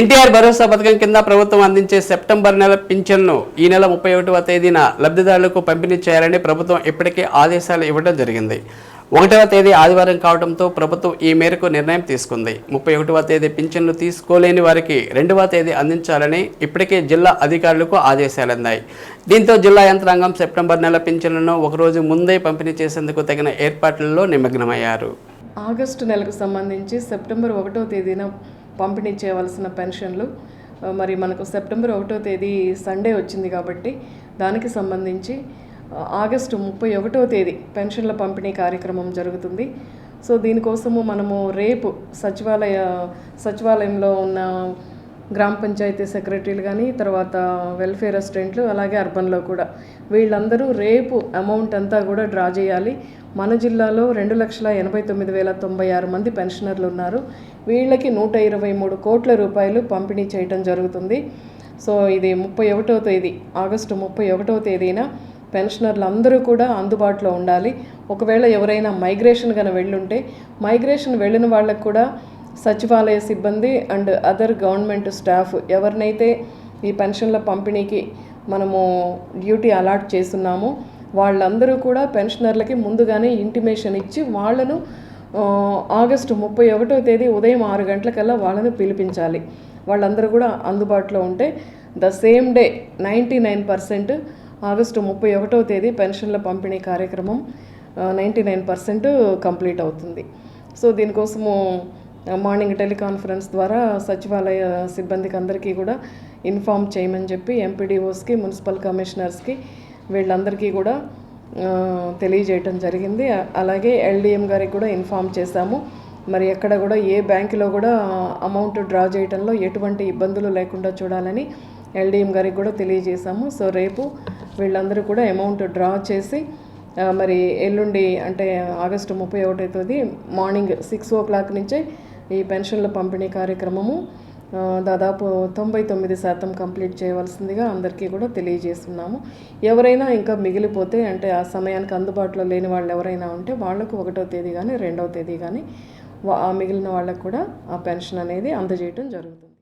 ఎన్టీఆర్ భరోసా పథకం కింద ప్రభుత్వం అందించే సెప్టెంబర్ నెల పింఛన్ను ఈ నెల ముప్పై ఒకటవ తేదీన లబ్ధిదారులకు పంపిణీ చేయాలని ప్రభుత్వం ఇప్పటికే ఆదేశాలు ఇవ్వడం జరిగింది. ఒకటవ తేదీ ఆదివారం కావడంతో ప్రభుత్వం ఈ మేరకు నిర్ణయం తీసుకుంది. ముప్పై ఒకటవ తేదీ పింఛన్లు తీసుకోలేని వారికి రెండవ తేదీ అందించాలని ఇప్పటికే జిల్లా అధికారులకు ఆదేశాలందాయి దీంతో జిల్లా యంత్రాంగం సెప్టెంబర్ నెల పింఛన్లను ఒకరోజు ముందే పంపిణీ చేసేందుకు తగిన ఏర్పాట్లలో నిమగ్నమయ్యారు. ఆగస్టు నెలకు సంబంధించి సెప్టెంబర్ ఒకటవ తేదీన పంపిణీ చేయవలసిన పెన్షన్లు మరి మనకు సెప్టెంబర్ ఒకటో తేదీ సండే వచ్చింది కాబట్టి దానికి సంబంధించి ఆగస్టు ముప్పై ఒకటో తేదీ పెన్షన్ల పంపిణీ కార్యక్రమం జరుగుతుంది. సో దీనికోసము మనము రేపు సచివాలయ సచివాలయంలో ఉన్న గ్రామ పంచాయతీ సెక్రటరీలు కానీ తర్వాత వెల్ఫేర్ అసిస్టెంట్లు అలాగే అర్బన్లో కూడా. వీళ్ళందరూ రేపు అమౌంట్ అంతా కూడా డ్రా చేయాలి. మన జిల్లాలో రెండు లక్షల ఎనభై తొమ్మిది వేల తొంభై ఆరు మంది పెన్షనర్లు ఉన్నారు. వీళ్ళకి నూట ఇరవై మూడు కోట్ల రూపాయలు పంపిణీ చేయటం జరుగుతుంది. సో ఇది ముప్పై ఒకటో తేదీ ఆగస్టు ముప్పై ఒకటో తేదీన పెన్షనర్లు అందరూ కూడా అందుబాటులో ఉండాలి. ఒకవేళ ఎవరైనా మైగ్రేషన్ కనుక వెళ్ళుంటే మైగ్రేషన్ వెళ్ళిన వాళ్ళకు కూడా సచివాలయ సిబ్బంది అండ్ అదర్ గవర్నమెంట్ స్టాఫ్ ఎవరినైతే ఈ పెన్షన్ల పంపిణీకి మనము డ్యూటీ అలాట్ చేస్తున్నామో వాళ్ళందరూ కూడా పెన్షనర్లకి ముందుగానే ఇంటిమేషన్ ఇచ్చి వాళ్ళను ఆగస్టు ముప్పై ఒకటో తేదీ ఉదయం ఆరు గంటలకల్లా వాళ్ళను పిలిపించాలి. వాళ్ళందరూ కూడా అందుబాటులో ఉంటే the same day ninety nine percent August ముప్పై ఒకటో తేదీ పెన్షన్ల పంపిణీ కార్యక్రమం నైంటీ నైన్ పర్సెంట్ కంప్లీట్ అవుతుంది. సో దీనికోసము మార్నింగ్ టెలికాన్ఫరెన్స్ ద్వారా సచివాలయ సిబ్బందికి అందరికీ కూడా ఇన్ఫామ్ చేయమని చెప్పి ఎంపీడీఓస్కి మున్సిపల్ కమిషనర్స్కి వీళ్ళందరికీ కూడా తెలియజేయటం జరిగింది. అలాగే ఎల్డిఎం గారికి కూడా ఇన్ఫామ్ చేశాము. మరి ఎక్కడ కూడా ఏ బ్యాంకులో కూడా అమౌంట్ డ్రా చేయటంలో ఎటువంటి ఇబ్బందులు లేకుండా చూడాలని ఎల్డిఎం గారికి కూడా తెలియజేశాము. సో రేపు వీళ్ళందరూ కూడా అమౌంట్ డ్రా చేసి మరి ఎల్లుండి అంటే ఆగస్టు ముప్పై ఒకటో తేదీ మార్నింగ్ సిక్స్ ఓ క్లాక్ నుంచే ఈ పెన్షన్ల పంపిణీ కార్యక్రమము దాదాపు తొంభై తొమ్మిది శాతం కంప్లీట్ చేయవలసిందిగా అందరికీ కూడా తెలియజేస్తున్నాము. ఎవరైనా ఇంకా మిగిలిపోతే అంటే ఆ సమయానికి అందుబాటులో లేని వాళ్ళు ఎవరైనా ఉంటే వాళ్ళకు ఒకటో తేదీ కానీ రెండవ తేదీ కానీ వా- మిగిలిన వాళ్ళకు కూడా ఆ పెన్షన్ అనేది అందజేయటం జరుగుతుంది.